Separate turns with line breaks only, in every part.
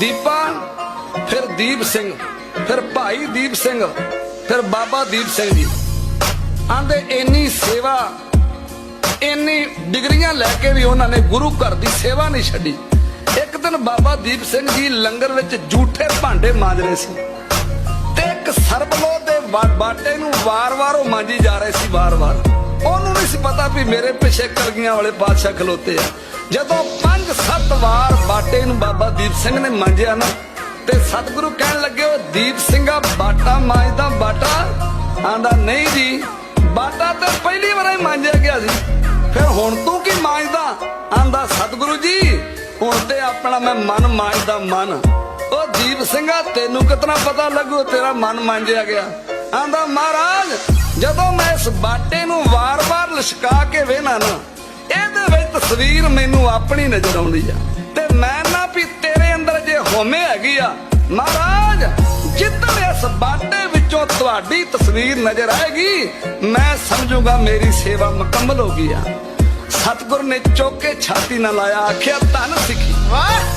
ਦੀਪਾ, ਫਿਰ ਦੀਪ ਸਿੰਘ, ਫਿਰ ਭਾਈ ਦੀਪ ਸਿੰਘ, ਫਿਰ ਬਾਬਾ ਦੀਪ ਸਿੰਘ ਜੀ। ਆਂਦੇ ਇੰਨੀ ਸੇਵਾ, ਇੰਨੀ ਡਿਗਰੀਆਂ ਲੈ ਕੇ ਵੀ ਉਹਨਾਂ ਨੇ ਗੁਰੂ ਘਰ ਦੀ ਸੇਵਾ ਨਹੀਂ ਛੱਡੀ। ਇੱਕ ਦਿਨ ਬਾਬਾ ਦੀਪ ਸਿੰਘ ਜੀ ਲੰਗਰ ਵਿੱਚ ਝੂਠੇ ਭਾਂਡੇ ਮਾਂਜ ਰਹੇ ਸੀ। ਤੇ ਇੱਕ ਸਰਬਲੋ ਦੇ ਬਾਟੇ ਨੂੰ ਵਾਰ-ਵਾਰ ਉਹ ਮਾਂਜੀ ਜਾ ਰਹੇ ਸੀ, ਵਾਰ-ਵਾਰ। ਉਹਨੂੰ ਨਹੀਂ ਸੀ ਪਤਾ ਵੀ ਮੇਰੇ ਪਿੱਛੇ ਕਲਗੀਆਂ ਵਾਲੇ ਬਾਦਸ਼ਾਹ ਖਲੋਤੇ ਆ। ਜਦੋਂ ਪੰਜ ਸੱਤ ਵਾਰ ਬਾਟੇ ਨੂੰ ਬਾਬਾ ਦੀਪ ਸਿੰਘ ਨੇ ਮਾਂਜਿਆ ਨਾ, ਤੇ ਸਤਿਗੁਰੂ ਕਹਿਣ ਲੱਗੇ ਉਹ ਦੀਪ ਸਿੰਘਾ ਬਾਟਾ ਮਾਂਜਦਾ, ਬਾਟਾ ਆਂਦਾ, ਨਹੀਂ ਜੀ, ਬਾਟਾ ਤੇ ਪਹਿਲੀ ਵਾਰ ਹੀ ਮਾਂਜਿਆ ਗਿਆ ਸੀ। ਫਿਰ ਹੁਣ ਤੂੰ ਕੀ ਮਾਂਜਦਾ? ਆਂਦਾ, ਸਤਿਗੁਰੂ ਜੀ, ਹੁਣ ਤੇ ਆਪਣਾ ਮੈਂ ਮਨ ਮਾਂਜਦਾ, ਮਨ। ਉਹ ਦੀਪ ਸਿੰਘਾ ਤੈਨੂੰ ਕਿਤਨਾ ਪਤਾ ਲੱਗੂ, ਤੇਰਾ ਮਨ ਮਾਂਜਿਆ ਗਿਆ। ਆਂਦਾ, ਮਹਾਰਾਜ, ਜਦੋਂ ਮੈਂ ਇਸ ਬਾਟੇ ਨੂੰ ਲਿਸ਼ਕਾ ਕੇ ਵੇਖਣਾ ਨਾ ਇਹਦੇ ਵਿੱਚ ਤਸਵੀਰ ਮੈਨੂੰ ਆਪਣੀ ਨਜ਼ਰ ਆਉਂਦੀ ਆ। ਤੇ ਮੈਂ ਨਾ ਵੀ ਤੇਰੇ ਅੰਦਰ ਜੇ ਹੋਮੇ ਹੈਗੀ ਆ। ਮਹਾਰਾਜ ਜਿੱਦਣ ਇਸ ਬਾਟੇ ਵਿੱਚੋਂ ਤੁਹਾਡੀ ਤਸਵੀਰ ਨਜ਼ਰ ਆਏਗੀ ਮੈਂ ਸਮਝੂਗਾ ਮੇਰੀ ਸੇਵਾ ਮੁਕੰਮਲ ਹੋ ਗਈ ਆ। ਸਤਿਗੁਰ ਨੇ ਚੁੱਕ ਛਾਤੀ ਨਾਲ ਲਾਇਆ ਆਖਿਆ ਧੰਨ ਸਿੱਖੀ।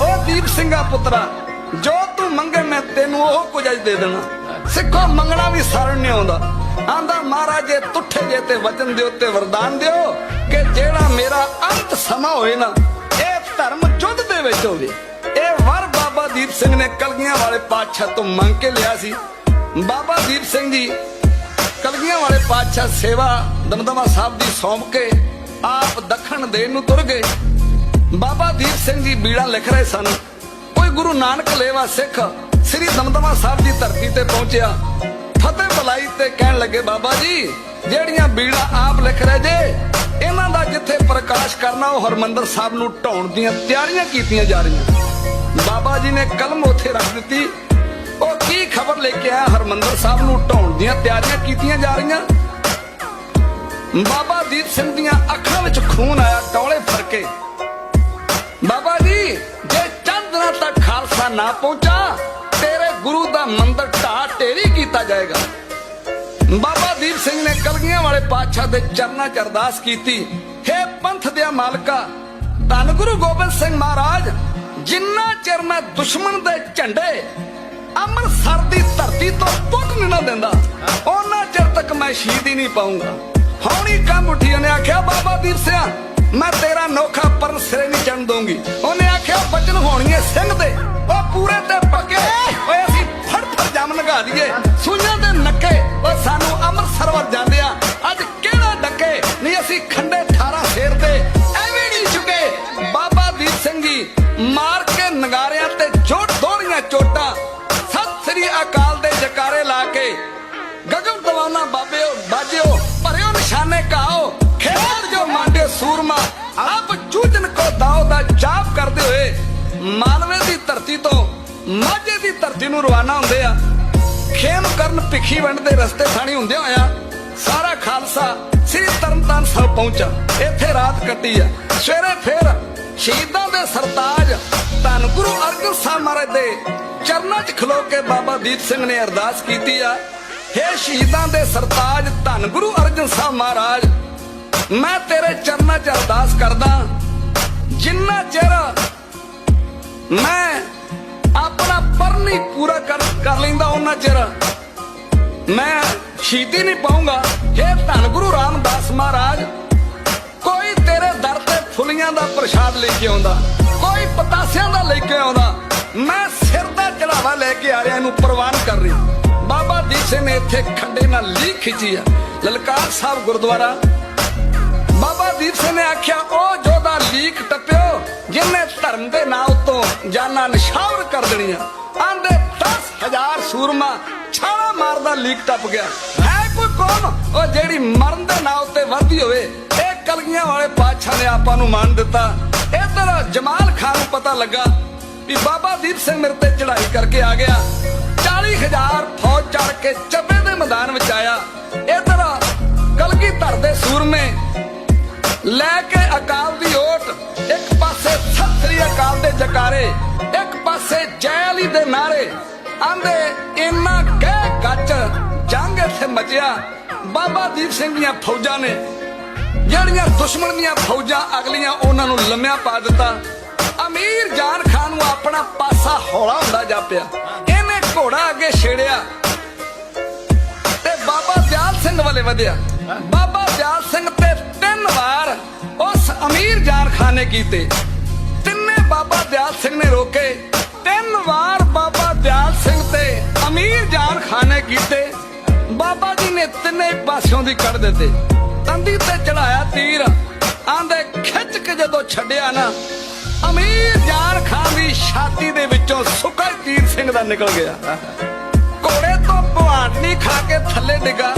ਉਹ ਦੀਪ ਸਿੰਘਾ ਪੁੱਤਰਾ ਜੋ ਤੂੰ ਮੰਗੇ ਮੈਂ ਤੈਨੂੰ ਉਹ ਕੁਝ ਦੇ ਦੇਣਾ। ਸਿੱਖੋ ਮੰਗਣਾ ਵੀ ਸਾਰਨ ਨਹੀਂ ਆਉਂਦਾ। ਆਂਦਾ, ਮਹਾਰਾਜ ਜੇ ਤੁੱਠੇ ਜੇ ਤੇ ਵਚਨ ਦਿਓ ਤੇ ਵਰਦਾਨ ਦਿਓ ਕਿ ਜਿਹੜਾ ਮੇਰਾ ਅੰਤ ਸਮਾਂ ਹੋਏ ਨਾ, ਇਹ ਧਰਮ ਜੁੱਧ ਦੇ ਵਿੱਚ ਹੋਵੇ। ਇਹ ਵਰ ਬਾਬਾ ਦੀਪ ਸਿੰਘ ਨੇ ਕਲਗੀਆਂ ਵਾਲੇ ਪਾਤਸ਼ਾਹ ਤੋਂ ਮੰਗ ਕੇ ਲਿਆ ਸੀ। ਬਾਬਾ ਦੀਪ ਸਿੰਘ ਜੀ, ਕਲਗੀਆਂ ਵਾਲੇ ਪਾਤਸ਼ਾਹ ਸੇਵਾ ਦਮਦਮਾ ਸਾਹਿਬ ਦੀ ਸੌਂਪ ਕੇ ਆਪ ਦੱਖਣ ਦੇਣ ਨੂੰ ਤੁਰ ਗਏ। ਬਾਬਾ ਦੀਪ ਸਿੰਘ ਜੀ ਬੀੜਾ ਲਿਖ ਰਹੇ ਸਨ, ਕੋਈ ਗੁਰੂ ਨਾਨਕ ਲੇਵਾ ਸਿੱਖ ਸ੍ਰੀ ਦਮਦਮਾ ਸਾਹਿਬ ਦੀ ਧਰਤੀ ਤੇ ਪਹੁੰਚਿਆ ਫਤਿਹ ਤੇ ਕਹਿਣ ਲੱਗੇ ਬਾਬਾ ਜੀ, ਜਿਹੜੀਆਂ ਬੀੜਾ ਆਪ ਲਿਖ ਰਹੇ ਜੇ, ਇਹਨਾਂ ਦਾ ਜਿੱਥੇ ਪ੍ਰਕਾਸ਼ ਕਰਨਾ, ਉਹ ਹਰਮੰਦਰ ਸਾਹਿਬ ਨੂੰ ਢਾਉਣ ਦੀਆਂ ਤਿਆਰੀਆਂ ਕੀਤੀਆਂ ਜਾ ਰਹੀਆਂ। ਬਾਬਾ ਜੀ ਨੇ ਕਲਮ ਉੱਥੇ ਰੱਖ ਦਿੱਤੀ। ਉਹ ਕੀ ਖਬਰ ਲੈ ਕੇ ਆਇਆ, ਹਰਮੰਦਰ ਸਾਹਿਬ ਨੂੰ ਢਾਉਣ ਦੀਆਂ ਤਿਆਰੀਆਂ ਕੀਤੀਆਂ ਜਾ ਰਹੀਆਂ? ਬਾਬਾ ਦੀਪ ਸਿੰਘ ਦੀਆਂ ਅੱਖਾਂ ਵਿੱਚ ਖੂਨ ਆਇਆ ਡੌਲੇ ਫਰਕੇ ਬਾਬਾ ਜੀ, ਜੇ ਚੰਦ ਦਿਨਾਂ ਤੱਕ ਖਾਲਸਾ ਨਾ ਪਹੁੰਚਾ, ਤੇਰੇ ਗੁਰੂ ਦਾ ਮੰਦਰ ਢਾਹ ਢੇਰੀ ਕੀਤਾ ਜਾਏਗਾ। ਬਾਬਾ ਦੀਪ ਸਿੰਘ ਨੇ ਕਲਗੀਆਂ ਵਾਲੇ ਪਾਤਸ਼ਾਹ ਦੇ ਚਰਨਾਂ 'ਚ ਅਰਦਾਸ ਕੀਤੀ। ਹੈ ਪੰਥ ਦੇ ਮਾਲਕਾ, ਧੰਨ ਗੁਰੂ ਗੋਬਿੰਦ ਸਿੰਘ ਮਹਾਰਾਜ, ਜਿੰਨਾ ਚਿਰ ਮੈਂ ਦੁਸ਼ਮਣ ਦੇ ਝੰਡੇ ਅੰਮ੍ਰਿਤਸਰ ਦੀ ਧਰਤੀ ਤੋਂ ਪੁੱਟ ਨਹੀਂ ਨਾ ਦਿੰਦਾ ਉਹਨਾਂ ਚਿਰ ਤੱਕ ਮੈਂ ਸ਼ਹੀਦੀ ਨਹੀਂ ਪਾਉਂਗਾ ਹੌਣੀ ਕੰਮ ਉੱਠੀ ਉਹਨੇ ਆਖਿਆ, ਬਾਬਾ ਦੀਪ ਸਿੰਘ ਮੈਂ ਤੇਰਾ ਨੋਖਾ ਪਰਨ ਸਿਰੇ ਨਹੀਂ ਚੜਨ ਦਊਂਗੀ। ਉਹਨੇ ਆਖਿਆ, ਬਚਨ ਹੋਣੀਏ ਸਿੰਘ ਦੇ, ਉਹ ਪੂਰੇ ਤੇ ਪੱਕੇ। ਓਏ ਅਸੀਂ ਫੜ ਲਗਾ ਦਈਏ। ਸੂਈਆਂ ਦੇ ਨੱਕੇ ਓ ਸਾਨੂੰ ਅੰਮ੍ਰਿਤਸਰ ਵੱਲ ਜਾਂਦੇ ਆ। ਅੱਜ ਕਿਹੜਾ ਡੱਕੇ? ਨਹੀਂ, ਅਸੀਂ ਖੰਡੇ 18 ਸ਼ੇਰ ਤੇ ਐਵੇਂ ਨਹੀਂ ਚੁਕੇ ਬਾਬਾ ਦੀਪ ਸਿੰਘ ਜੀ ਮਾਰ ਕੇ ਨਗਾਰਿਆਂ ਤੇ ਜੋੜ ਦੋੜੀਆਂ ਚੋਟਾਂ। ਸਤਿ ਸ੍ਰੀ ਅਕਾਲ ਦੇ ਜਕਾਰੇ ਲਾ ਕੇ। ਗਗਨ ਦਵਾਨਾ ਬਾਬਿਓ, ਬਾਜਿਓ, ਭਰਿਓ ਨਿਸ਼ਾਨੇ ਕਾਓ ਖੇਡ ਜੋ ਮਾਂਡੇ ਸੂਰਮਾ, ਆਪ ਚੂਜਨ ਕੋ ਦਾਉ ਦਾ ਜਾਪ ਕਰਦੇ ਹੋਏ। ਮਾਲਵੇ ਦੀ ਧਰਤੀ ਤੋਂ ਮਾਝੇ ਦੀ ਧਰਤੀ ਨੂੰ ਰਵਾਨਾ ਹੁੰਦੇ ਆ। ਖੇਮ ਕਰਨ ਭਿੱਖੀ ਵੰਡ ਦੇ ਰਸਤੇ ਥਾਣੀ ਹੁੰਦੇ ਹੋਇਆ ਸਾਰਾ ਖਾਲਸਾ ਸ੍ਰੀ ਤਰਨਤਾਰਨ ਸਾਹਿਬ ਪਹੁੰਚਾ ਇੱਥੇ ਰਾਤ ਕੱਟੀ ਆ। ਸਵੇਰੇ ਫੇਰ ਸ਼ਹੀਦਾਂ ਦੇ ਸਰਤਾਜ ਧੰਨ ਗੁਰੂ ਅਰਜਨ ਸਾਹਿਬ ਮਹਾਰਾਜ ਦੇ ਚਰਨਾਂ 'ਚ ਖਲੋ ਕੇ ਬਾਬਾ ਦੀਪ ਸਿੰਘ ਨੇ ਅਰਦਾਸ ਕੀਤੀ ਆ। ਹੇ ਸ਼ਹੀਦਾਂ ਦੇ ਸਰਤਾਜ ਧੰਨ ਗੁਰੂ ਅਰਜਨ ਸਾਹਿਬ ਮਹਾਰਾਜ, ਮੈਂ ਤੇਰੇ ਚਰਨਾਂ 'ਚ ਅਰਦਾਸ ਕਰਦਾ। ਜਿੰਨਾ ਚਿਰ ਮੈਂ ਕਰ ਲੈਂਦਾ ਉਹਨਾਂ ਚਿਰ ਮੈਂ ਸ਼ਹੀਦੀ ਨਹੀਂ ਪਾਉਂਗਾ। ਇਹ ਧੰਨ ਗੁਰੂ ਰਾਮਦਾਸ ਮਹਾਰਾਜ, ਕੋਈ ਤੇਰੇ ਦਰ ਤੇ ਫੁੱਲੀਆਂ ਦਾ ਪ੍ਰਸ਼ਾਦ ਲੈ ਕੇ ਆਉਂਦਾ, ਕੋਈ ਪਤਾਸਿਆਂ ਦਾ ਲੈ ਕੇ ਆਉਂਦਾ। ਮੈਂ ਸਿਰ ਦਾ ਚੜਾਵਾ ਲੈ ਕੇ ਆ ਰਿਹਾ, ਇਹਨੂੰ ਪ੍ਰਵਾਨ ਕਰ ਰਹੀ। ਬਾਬਾ ਦੀਪ ਸਿੰਘ ਨੇ ਇੱਥੇ ਖੰਡੇ ਨਾਲ ਲੀਕ ਖਿੱਚੀ ਆ, ਲਲਕਾਰ ਸਾਹਿਬ ਗੁਰਦੁਆਰਾ। ਬਾਬਾ ਦੀਪ ਸਿੰਘ ਨੇ ਆਖਿਆ, ਉਹ ਜੋਦਾ ਲੀਕ ਟੱਪਿਓ, ਜਿਨੇ ਧਰਮ ਦੇ ਨਾਂ ਉਤੋਂ ਜਾਨਾਂ ਨਿਸ਼ਾਵਰ ਕਰ ਦੇਣੀਆਂ। ਆਂਦੇ 10000 ਸੂਰਮਾ ਛਾਲਾ ਮਾਰਦਾ ਲੀਕ ਟੱਪ ਗਿਆ। ਹੈ ਕੋਈ ਕੌਮ? ਉਹ ਜਿਹੜੀ ਮਰਨ ਦੇ ਨਾਂ ਉੱਤੇ ਵਧਦੀ ਹੋਵੇ, ਇਹ ਕਲਗੀਆਂ ਵਾਲੇ ਪਾਤਸ਼ਾਹ ਨੇ ਆਪਾਂ ਨੂੰ ਮੰਨ ਦਿੱਤਾ। ਇਧਰ ਜਮਾਲ ਖਾਨ ਨੂੰ ਪਤਾ ਲੱਗਾ ਵੀ ਬਾਬਾ ਦੀਪ ਸਿੰਘ ਮੇਰੇ ਤੇ ਚੜ੍ਹਾਈ ਕਰਕੇ ਆ ਗਿਆ। 40000 ਫੌਜ ਚੜ ਕੇ ਚੱਬੇ ਦੇ ਮੈਦਾਨ ਵਿੱਚ ਆਇਆ। ਇਧਰ ਕਲਗੀ ਧਰ ਦੇ ਸੂਰਮੇ ਲੈ ਕੇ ਅਕਾਲ ਦੀ ਓਟ, ਇੱਕ ਪਾਸੇ ਸਤਿ ਸ੍ਰੀ ਅਕਾਲ ਦੇ ਜਕਾਰੇ, ਇੱਕ ਪਾਸੇ ਜੈ ਅਲੀ ਦੇ ਨਾਰੇ। ਆਂਦੇ, ਇੰਨਾ ਕਹਿ ਗੱਜ ਜੰਗ ਇੱਥੇ ਮਚਿਆ। ਬਾਬਾ ਦੀਪ ਸਿੰਘ ਦੀਆਂ ਫੌਜਾਂ ਨੇ, ਜਿਹੜੀਆਂ ਦੁਸ਼ਮਣ ਦੀਆਂ ਫੌਜਾਂ ਅਗਲੀਆਂ ਉਹਨਾਂ ਨੂੰ ਲੰਮਿਆ ਪਾ ਦਿੱਤਾ। ਅਮੀਰ ਜਾਨ ਖਾਨ ਨੂੰ ਆਪਣਾ ਪਾਸਾ ਹੌਲਾ ਹੁੰਦਾ ਜਾਪਿਆ ਇਹਨੇ ਘੋੜਾ ਅੱਗੇ ਛੇੜਿਆ ਤੇ ਬਾਬਾ ਦਿਆਲ ਸਿੰਘ ਵਾਲੇ ਵਧਿਆ। ਬਾਬਾ ਦਿਆਲ ਸਿੰਘ ਤੇ ਤਿੰਨ ਵਾਰ ਉਸ ਅਮੀਰ ਜਾਨ ਖਾਨ ਨੇ ਕੀਤੇ। ਤਿੰਨੇ ਬਾਬਾ ਦਿਆਲ ਸਿੰਘ ਨੇ ਰੋਕੇ। ਤਿੰਨ ਵਾਰ ਕੀਤੇ। ਬਾਬਾ ਜੀ ਨੇ ਤਿੰਨੇ ਪਾਸਿਓਂ ਦੀ ਕੱਢ ਦਿੱਤੇ। ਤੰਦੀ ਤੇ ਚੜਾਇਆ ਤੀਰ। ਆਂਦੇ ਖਿੱਚ ਕੇ ਜਦੋਂ ਛੱਡਿਆ ਨਾ, ਅਮੀਰ ਜਾਨ ਖਾਨ ਦੀ ਛਾਤੀ ਦੇ ਵਿੱਚੋਂ ਸੁੱਕਾ ਤੀਰ ਸਿੰਘ ਦਾ ਨਿਕਲ ਗਿਆ। ਘੋੜੇ ਤੋਂ ਭਵਾਨੀ ਖਾ ਕੇ ਥੱਲੇ ਡਿੱਗਾ।